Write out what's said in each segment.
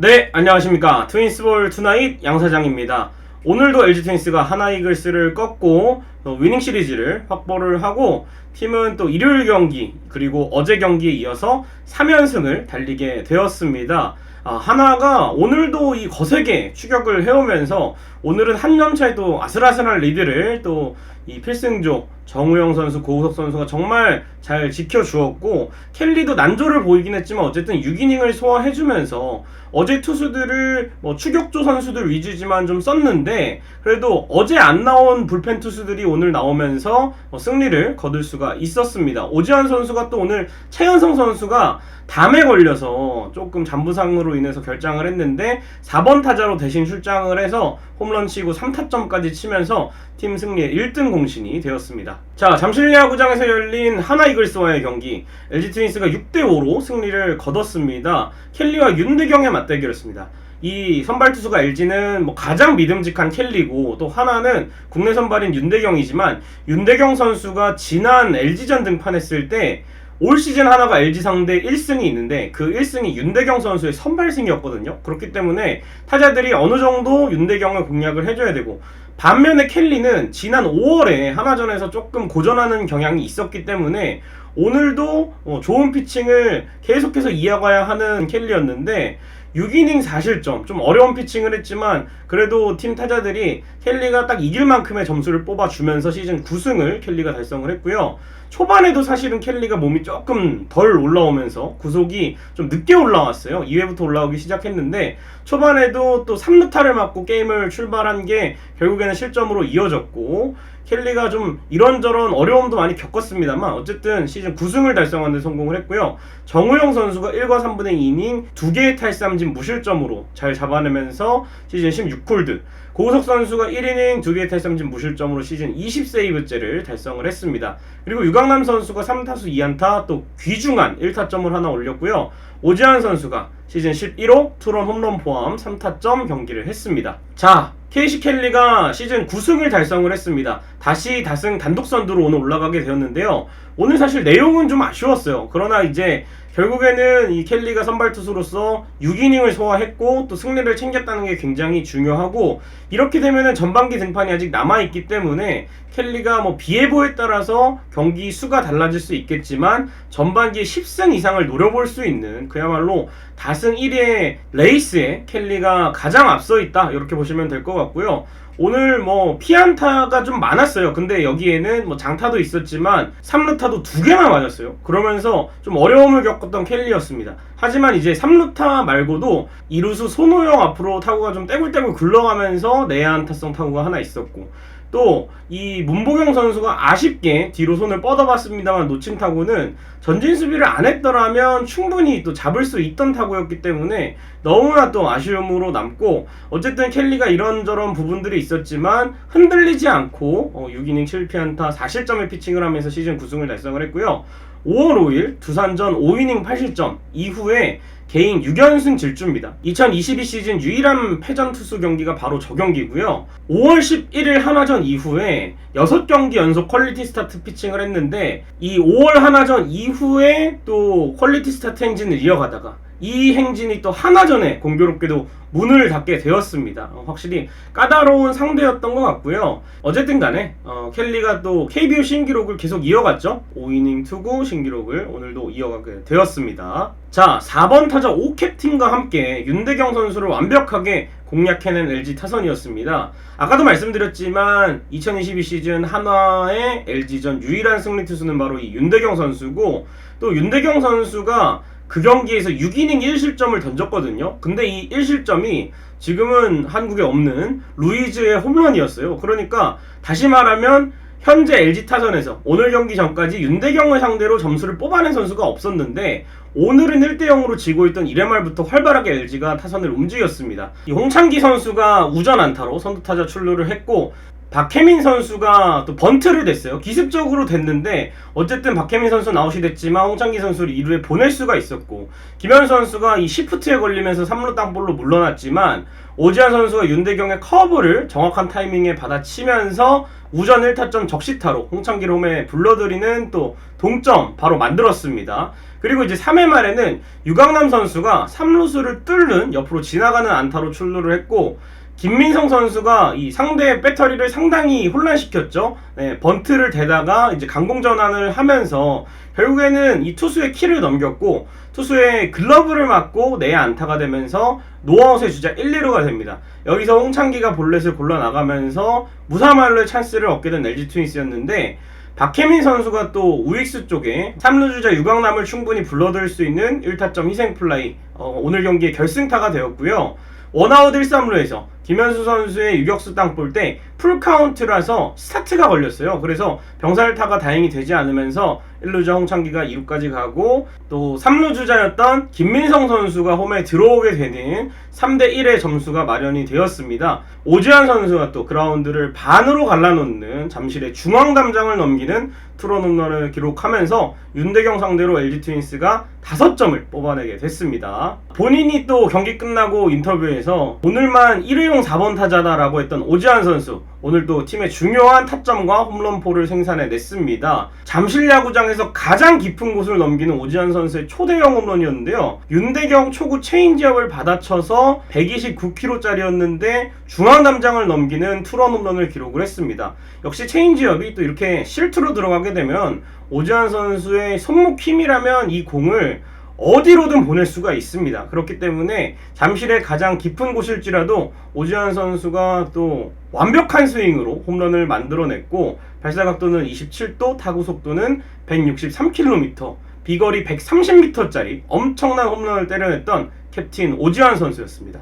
네, 안녕하십니까. 트윈스볼 투나잇 양사장입니다. 오늘도 LG 트윈스가 하나 이글스를 꺾고 어, 위닝 시리즈를 확보를 하고 팀은 또 일요일 경기 그리고 어제 경기에 이어서 3연승을 달리게 되었습니다. 아, 하나가 오늘도 이 거세게 추격을 해오면서 오늘은 한점 차이도 아슬아슬한 리드를 또 이 필승조 정우영 선수, 고우석 선수가 정말 잘 지켜주었고 켈리도 난조를 보이긴 했지만 어쨌든 6이닝을 소화해주면서 어제 투수들을 뭐 추격조 선수들 위주지만 좀 썼는데 그래도 어제 안 나온 불펜 투수들이 오늘 나오면서 어, 승리를 거둘 수가 있었습니다. 오지환 선수가 또 오늘 최현성 선수가 담에 걸려서 조금 잔부상으로 인해서 결장을 했는데 4번 타자로 대신 출장을 해서 홈런 치고 3타점까지 치면서 팀 승리의 1등 공신이 되었습니다. 자, 잠실 야구장에서 열린 하나 이글스와의 경기 LG 트윈스가 6대 5로 승리를 거뒀습니다. 켈리와 윤대경의 맞대결이었습니다. 이 선발 투수가 LG는 뭐 가장 믿음직한 켈리고 또 하나는 국내 선발인 윤대경이지만 윤대경 선수가 지난 LG전 등판했을 때 올 시즌 하나가 LG 상대 1승이 있는데 그 1승이 윤대경 선수의 선발승이었거든요. 그렇기 때문에 타자들이 어느 정도 윤대경을 공략을 해줘야 되고 반면에 켈리는 지난 5월에 하나전에서 조금 고전하는 경향이 있었기 때문에 오늘도 어, 좋은 피칭을 계속해서 이어가야 하는 켈리였는데 6이닝 4실점 좀 어려운 피칭을 했지만 그래도 팀 타자들이 켈리가 딱 이길 만큼의 점수를 뽑아주면서 시즌 9승을 켈리가 달성을 했고요. 초반에도 사실은 켈리가 몸이 조금 덜 올라오면서 구속이 좀 늦게 올라왔어요. 2회부터 올라오기 시작했는데 초반에도 또 3루타를 맞고 게임을 출발한 게 결국에는 실점으로 이어졌고 켈리가 좀 이런저런 어려움도 많이 겪었습니다만 어쨌든 시즌 9승을 달성하는 데 성공을 했고요. 정우영 선수가 1과 3분의 2이닝 2개의 탈삼진 무실점으로 잘 잡아내면서 시즌 16홀드 고우석 선수가 1이닝 2개의 탈삼진 무실점으로 시즌 20세이브째를 달성을 했습니다. 그리고 유강남 선수가 3타수 2안타 또 귀중한 1타점을 하나 올렸고요. 오지환 선수가 시즌 11호 투런 홈런 포함 3타점 경기를 했습니다. 자, 케이시 켈리가 시즌 9승을 달성을 했습니다. 다시 다승 단독 선두로 오늘 올라가게 되었는데요. 오늘 사실 내용은 좀 아쉬웠어요. 그러나 이제 결국에는 이 켈리가 선발 투수로서 6이닝을 소화했고 또 승리를 챙겼다는 게 굉장히 중요하고 이렇게 되면은 전반기 등판이 아직 남아 있기 때문에 켈리가 뭐 비예보에 따라서 경기 수가 달라질 수 있겠지만 전반기에 10승 이상을 노려볼 수 있는 그야말로 다승 1위의 레이스에 켈리가 가장 앞서 있다 이렇게 보시면 될 것 같고요. 오늘 뭐 피안타가 좀 많았어요. 근데 여기에는 뭐 장타도 있었지만 3루타도 두 개나 맞았어요. 그러면서 좀 어려움을 겪었던 켈리였습니다. 하지만 이제 3루타 말고도 이루수 손호영 앞으로 타구가 좀 떼굴떼굴 굴러가면서 내야 안타성 타구가 하나 있었고 또 이 문보경 선수가 아쉽게 뒤로 손을 뻗어봤습니다만 놓친 타구는 전진 수비를 안 했더라면 충분히 또 잡을 수 있던 타구였기 때문에 너무나 또 아쉬움으로 남고 어쨌든 켈리가 이런저런 부분들이 있었지만 흔들리지 않고 어, 6이닝 7피안타 4실점의 피칭을 하면서 시즌 9승을 달성을 했고요. 5월 5일 두산전 5이닝 8실점 이후에 개인 6연승 질주입니다. 2022 시즌 유일한 패전 투수 경기가 바로 저 경기고요. 5월 11일 하나전 이후에 6경기 연속 퀄리티 스타트 피칭을 했는데 이 5월 하나전 이후에 또 퀄리티 스타트 행진을 이어가다가 이 행진이 또 하나전에 공교롭게도 문을 닫게 되었습니다. 어, 확실히 까다로운 상대였던 것 같고요. 어쨌든 간에 어, 켈리가 또 KBO 신기록을 계속 이어갔죠. 5이닝 투구 신기록을 오늘도 이어가게 되었습니다. 자, 4번 타자 오캡틴과 함께 윤대경 선수를 완벽하게 공략해낸 LG 타선이었습니다. 아까도 말씀드렸지만 2022 시즌 한화의 LG전 유일한 승리 투수는 바로 이 윤대경 선수고 또 윤대경 선수가 그 경기에서 6이닝 1실점을 던졌거든요. 근데 이 1실점이 지금은 한국에 없는 루이즈의 홈런이었어요. 그러니까 다시 말하면 현재 LG 타선에서 오늘 경기 전까지 윤대경을 상대로 점수를 뽑아낸 선수가 없었는데 오늘은 1대 0으로 지고 있던 1회 말부터 활발하게 LG가 타선을 움직였습니다. 이 홍창기 선수가 우전 안타로 선두 타자 출루를 했고 박혜민 선수가 또 번트를 됐어요. 기습적으로 됐는데 어쨌든 박혜민 선수 나오시 됐지만 홍창기 선수를 2루에 보낼 수가 있었고 김현 선수가 이 시프트에 걸리면서 3루 땅볼로 물러났지만 오지환 선수가 윤대경의 커브를 정확한 타이밍에 받아치면서 우전 1타점 적시타로 홍창기를 홈에 불러들이는 또 동점 바로 만들었습니다. 그리고 이제 3회 말에는 유강남 선수가 3루수를 뚫는 옆으로 지나가는 안타로 출루를 했고 김민성 선수가 이 상대의 배터리를 상당히 혼란시켰죠. 네, 번트를 대다가 이제 강공 전환을 하면서 결국에는 이 투수의 키를 넘겼고 투수의 글러브를 맞고 내 안타가 되면서 노아웃의 주자 1, 2루가 됩니다. 여기서 홍창기가 볼넷을 골라 나가면서 무사말로의 찬스를 얻게 된 LG 트윈스였는데 박혜민 선수가 또 우익수 쪽에 3루 주자 유강남을 충분히 불러들일 수 있는 1타점 희생 플라이 어, 오늘 경기의 결승타가 되었고요. 원아웃 1, 3루에서 김현수 선수의 유격수 땅 볼 때 풀카운트라서 스타트가 걸렸어요. 그래서 병살타가 다행히 되지 않으면서 1루자 홍창기가 2루까지 가고 또 3루 주자였던 김민성 선수가 홈에 들어오게 되는 3대 1의 점수가 마련이 되었습니다. 오지환 선수가 또 그라운드를 반으로 갈라놓는 잠실의 중앙 담장을 넘기는 투런 홈런을 기록하면서 윤대경 상대로 LG 트윈스가 5점을 뽑아내게 됐습니다. 본인이 또 경기 끝나고 인터뷰에서 오늘만 1회용 4번 타자다라고 했던 오지환 선수 오늘 또 팀의 중요한 타점과 홈런포를 생산해 냈습니다. 잠실 야구장에서 가장 깊은 곳을 넘기는 오지환 선수의 초대형 홈런이었는데요. 윤대경 초구 체인지업을 받아쳐서 129km짜리였는데 중앙 담장을 넘기는 투런 홈런을 기록을 했습니다. 역시 체인지업이 또 이렇게 실투로 들어가게 되면 오지환 선수의 손목 힘이라면 이 공을 어디로든 보낼 수가 있습니다. 그렇기 때문에 잠실의 가장 깊은 곳일지라도 오지환 선수가 또 완벽한 스윙으로 홈런을 만들어냈고 발사각도는 27도, 타구 속도는 163km, 비거리 130m짜리 엄청난 홈런을 때려냈던 캡틴 오지환 선수였습니다.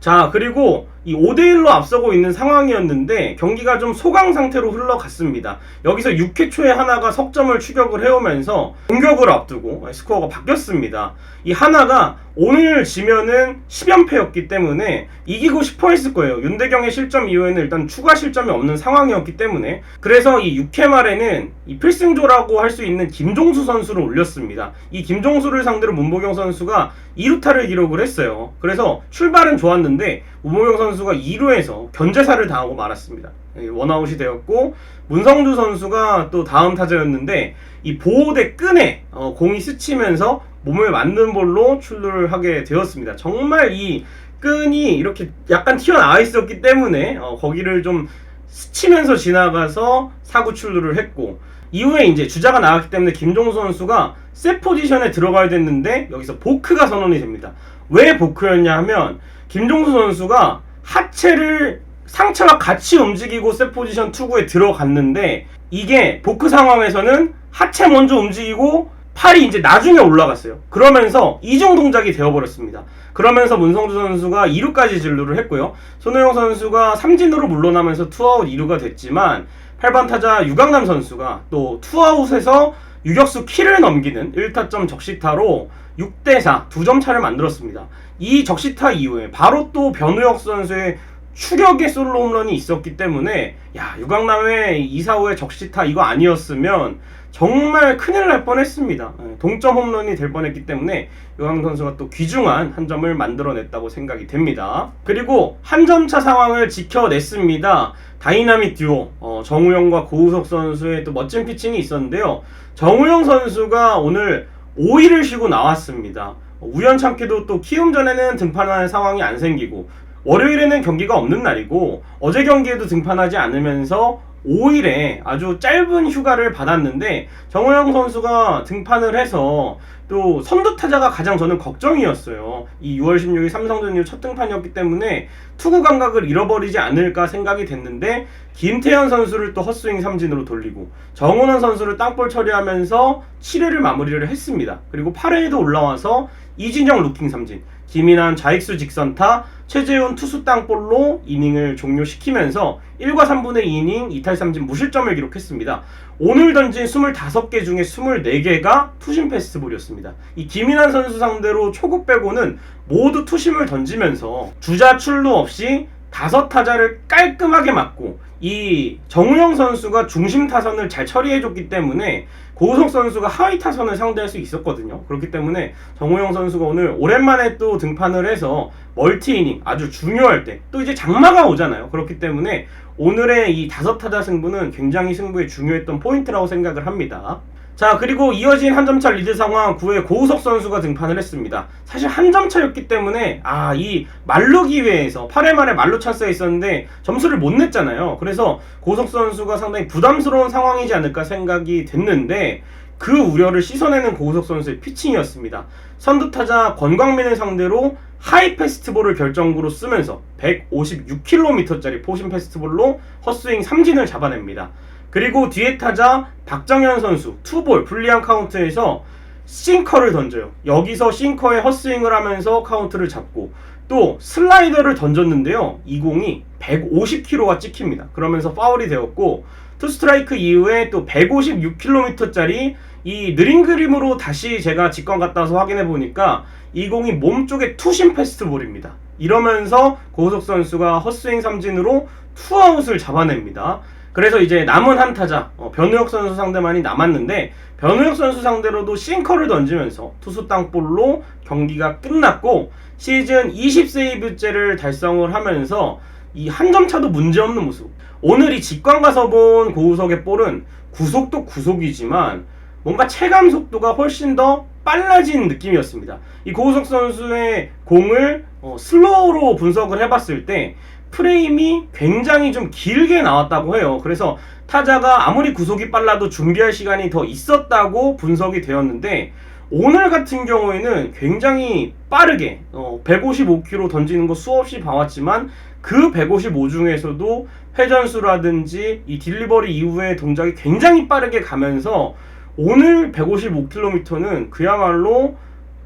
자, 그리고 이 5대1로 앞서고 있는 상황이었는데 경기가 좀 소강 상태로 흘러갔습니다. 여기서 6회 초에 하나가 석점을 추격을 해오면서 공격을 앞두고 스코어가 바뀌었습니다. 이 하나가 오늘 지면은 10연패였기 때문에 이기고 싶어 했을 거예요. 윤대경의 실점 이후에는 일단 추가 실점이 없는 상황이었기 때문에 그래서 이 6회 말에는 이 필승조라고 할 수 있는 김종수 선수를 올렸습니다. 이 김종수를 상대로 문보경 선수가 2루타를 기록을 했어요. 그래서 출발은 좋았는데 문보경 선수가 2루에서 견제사를 당하고 말았습니다. 예, 원아웃이 되었고 문성주 선수가 또 다음 타자였는데 이 보호대 끈에 어, 공이 스치면서 몸을 맞는 볼로 출루를 하게 되었습니다. 정말 이 끈이 이렇게 약간 튀어나와 있었기 때문에 어, 거기를 좀 스치면서 지나가서 사구 출루를 했고 이후에 이제 주자가 나왔기 때문에 김종수 선수가 세 포지션에 들어가야 됐는데 여기서 보크가 선언이 됩니다. 왜 보크였냐 하면 김종수 선수가 하체를 상체와 같이 움직이고 세 포지션 투구에 들어갔는데 이게 보크 상황에서는 하체 먼저 움직이고 팔이 이제 나중에 올라갔어요. 그러면서 이중 동작이 되어버렸습니다. 그러면서 문성주 선수가 2루까지 진루를 했고요. 손호영 선수가 삼진으로 물러나면서 투아웃 2루가 됐지만 8번 타자 유강남 선수가 또 투아웃에서 유격수 키를 넘기는 1타점 적시타로 6대4 두 점 차를 만들었습니다. 이 적시타 이후에 바로 또 변우혁 선수의 추격의 솔로 홈런이 있었기 때문에 야 유강남의 2, 4호의 적시타 이거 아니었으면 정말 큰일 날 뻔했습니다. 예, 동점 홈런이 될 뻔했기 때문에 유강 선수가 또 귀중한 한 점을 만들어냈다고 생각이 됩니다. 그리고 한 점 차 상황을 지켜냈습니다. 다이나믹 듀오 어, 정우영과 고우석 선수의 또 멋진 피칭이 있었는데요. 정우영 선수가 오늘 5위를 쉬고 나왔습니다. 우연찮게도 또 키움 전에는 등판하는 상황이 안 생기고 월요일에는 경기가 없는 날이고 어제 경기에도 등판하지 않으면서 5일에 아주 짧은 휴가를 받았는데 정호영 선수가 등판을 해서 또 선두 타자가 가장 저는 걱정이었어요. 이 6월 16일 삼성전 이후 첫 등판이었기 때문에 투구 감각을 잃어버리지 않을까 생각이 됐는데 김태현 선수를 또 헛스윙 삼진으로 돌리고 정원원 선수를 땅볼 처리하면서 7회를 마무리를 했습니다. 그리고 8회에도 올라와서 이진영 루킹 삼진, 김인환 좌익수 직선타, 최재훈 투수 땅볼로 이닝을 종료시키면서 1과 3분의 2이닝 이탈 삼진 무실점을 기록했습니다. 오늘 던진 25개 중에 24개가 투심 패스트볼이었습니다. 이 김인환 선수 상대로 초구 빼고는 모두 투심을 던지면서 주자 출루 없이 다섯 타자를 깔끔하게 맞고 이 정우영 선수가 중심 타선을 잘 처리해줬기 때문에 고우석 선수가 하위 타선을 상대할 수 있었거든요. 그렇기 때문에 정우영 선수가 오늘 오랜만에 또 등판을 해서 멀티 이닝 아주 중요할 때 또 이제 장마가 오잖아요. 그렇기 때문에 오늘의 이 다섯 타자 승부는 굉장히 승부에 중요했던 포인트라고 생각을 합니다. 자 그리고 이어진 한 점 차 리드 상황 9회 고우석 선수가 등판을 했습니다. 사실 한 점 차였기 때문에 아 이 말루 기회에서 8회 말에 말루 찬스가 있었는데 점수를 못 냈잖아요. 그래서 고우석 선수가 상당히 부담스러운 상황이지 않을까 생각이 됐는데 그 우려를 씻어내는 고우석 선수의 피칭이었습니다. 선두타자 권광민을 상대로 하이 패스트볼을 결정구로 쓰면서 156km짜리 포신 패스트볼로 헛스윙 3진을 잡아냅니다. 그리고 뒤에 타자 박정현 선수 투볼 불리한 카운트에서 싱커를 던져요. 여기서 싱커에 헛스윙을 하면서 카운트를 잡고 또 슬라이더를 던졌는데요. 이 공이 150km가 찍힙니다. 그러면서 파울이 되었고 투 스트라이크 이후에 또 156km짜리 이 느린 그림으로 다시 제가 직관 갔다 와서 확인해 보니까 이 공이 몸 쪽에 투심 패스트볼입니다. 이러면서 고우석 선수가 헛스윙 삼진으로 투아웃을 잡아냅니다. 그래서 이제 남은 한 타자 어, 변우혁 선수 상대만이 남았는데 변우혁 선수 상대로도 싱커를 던지면서 투수 땅볼로 경기가 끝났고 시즌 20세이브째를 달성을 하면서 이 한 점 차도 문제없는 모습. 오늘 이 직관 가서 본 고우석의 볼은 구속도 구속이지만 뭔가 체감 속도가 훨씬 더 빨라진 느낌이었습니다. 이 고우석 선수의 공을 어, 슬로우로 분석을 해봤을 때 프레임이 굉장히 좀 길게 나왔다고 해요. 그래서 타자가 아무리 구속이 빨라도 준비할 시간이 더 있었다고 분석이 되었는데 오늘 같은 경우에는 굉장히 빠르게 어, 155km 던지는 거 수없이 봐왔지만 그 155 중에서도 회전수라든지 이 딜리버리 이후의 동작이 굉장히 빠르게 가면서 오늘 155km는 그야말로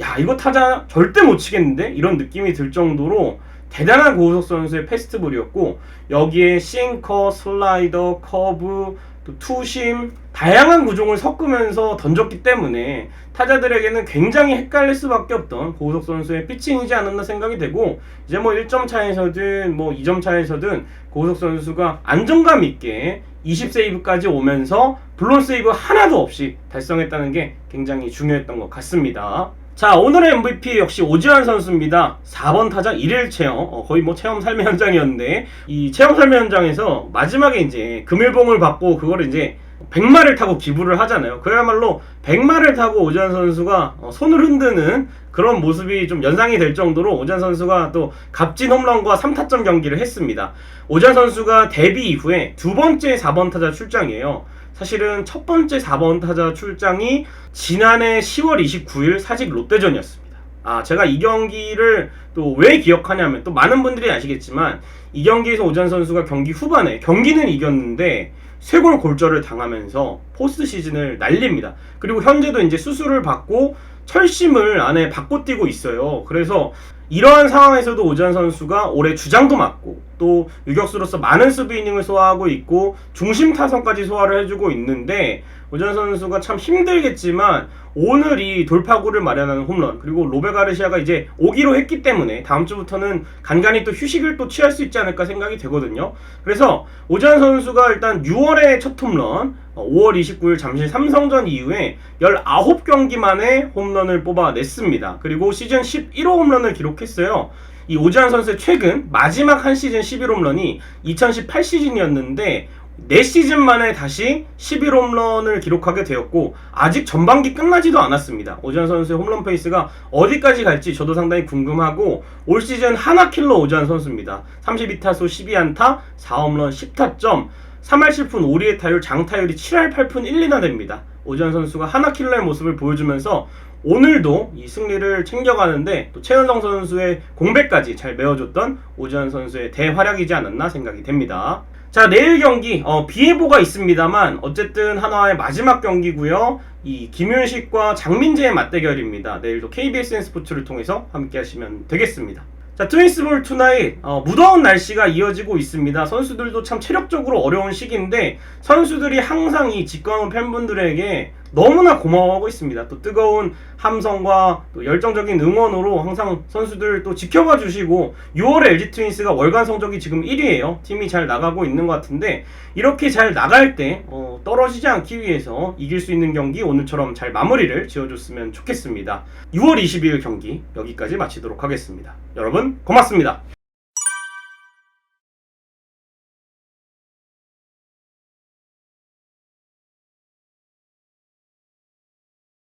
야 이거 타자 절대 못 치겠는데 이런 느낌이 들 정도로 대단한 고우석 선수의 페스티벌이었고 여기에 싱커, 슬라이더, 커브, 또 투심 다양한 구종을 섞으면서 던졌기 때문에 타자들에게는 굉장히 헷갈릴 수밖에 없던 고우석 선수의 피칭이지 않았나 생각이 되고 이제 뭐 1점 차에서든 뭐 2점 차에서든 고우석 선수가 안정감 있게 20세이브까지 오면서 블론 세이브 하나도 없이 달성했다는 게 굉장히 중요했던 것 같습니다. 자 오늘의 MVP 역시 오지환 선수입니다. 4번 타자 1일 체험 어, 거의 뭐 체험 삶의 현장이었는데 이 체험 삶의 현장에서 마지막에 이제 금일봉을 받고 그걸 이제 백마를 타고 기부를 하잖아요. 그야말로 백마를 타고 오지환 선수가 어, 손을 흔드는 그런 모습이 좀 연상이 될 정도로 오지환 선수가 또 값진 홈런과 3타점 경기를 했습니다. 오지환 선수가 데뷔 이후에 두 번째 4번 타자 출장이에요. 사실은 첫 번째 4번 타자 출장이 지난해 10월 29일 사직 롯데전이었습니다. 아, 제가 이 경기를 또 왜 기억하냐면 또 많은 분들이 아시겠지만 이 경기에서 오전 선수가 경기 후반에 경기는 이겼는데 쇄골 골절을 당하면서 포스트 시즌을 날립니다. 그리고 현재도 이제 수술을 받고 철심을 안에 받고 뛰고 있어요. 그래서 이러한 상황에서도 오지환 선수가 올해 주장도 맡고 또 유격수로서 많은 수비 이닝을 소화하고 있고 중심 타선까지 소화를 해주고 있는데 오지환 선수가 참 힘들겠지만 오늘 이 돌파구를 마련하는 홈런 그리고 로베 가르시아가 이제 오기로 했기 때문에 다음 주부터는 간간히 또 휴식을 또 취할 수 있지 않을까 생각이 되거든요. 그래서 오지환 선수가 일단 6월에 첫 홈런 5월 29일 잠실 삼성전 이후에 19경기 만에 홈런을 뽑아냈습니다. 그리고 시즌 11호 홈런을 기록했어요. 이 오지환 선수의 최근 마지막 한 시즌 11홈런이 2018 시즌이었는데 4시즌 만에 다시 11홈런을 기록하게 되었고 아직 전반기 끝나지도 않았습니다. 오지환 선수의 홈런 페이스가 어디까지 갈지 저도 상당히 궁금하고 올 시즌 하나 킬러 오지환 선수입니다. 32타수 12안타 4홈런 10타점 3할 7푼 5리의 타율 장타율이 7할 8푼 1, 2나 됩니다. 오지환 선수가 하나 킬러의 모습을 보여주면서 오늘도 이 승리를 챙겨가는데 또 최현성 선수의 공백까지 잘 메워줬던 오지환 선수의 대활약이지 않았나 생각이 됩니다. 자 내일 경기 어, 비 예보가 있습니다만 어쨌든 한화의 마지막 경기고요. 이 김윤식과 장민재의 맞대결입니다. 내일도 KBSN 스포츠를 통해서 함께 하시면 되겠습니다. 자 트윈스볼 투나잇 어, 무더운 날씨가 이어지고 있습니다. 선수들도 참 체력적으로 어려운 시기인데 선수들이 항상 이 직관원 팬분들에게 너무나 고마워하고 있습니다. 또 뜨거운 함성과 또 열정적인 응원으로 항상 선수들 또 지켜봐 주시고 6월에 LG 트윈스가 월간 성적이 지금 1위예요. 팀이 잘 나가고 있는 것 같은데 이렇게 잘 나갈 때 어, 떨어지지 않기 위해서 이길 수 있는 경기 오늘처럼 잘 마무리를 지어줬으면 좋겠습니다. 6월 22일 경기 여기까지 마치도록 하겠습니다. 여러분 고맙습니다.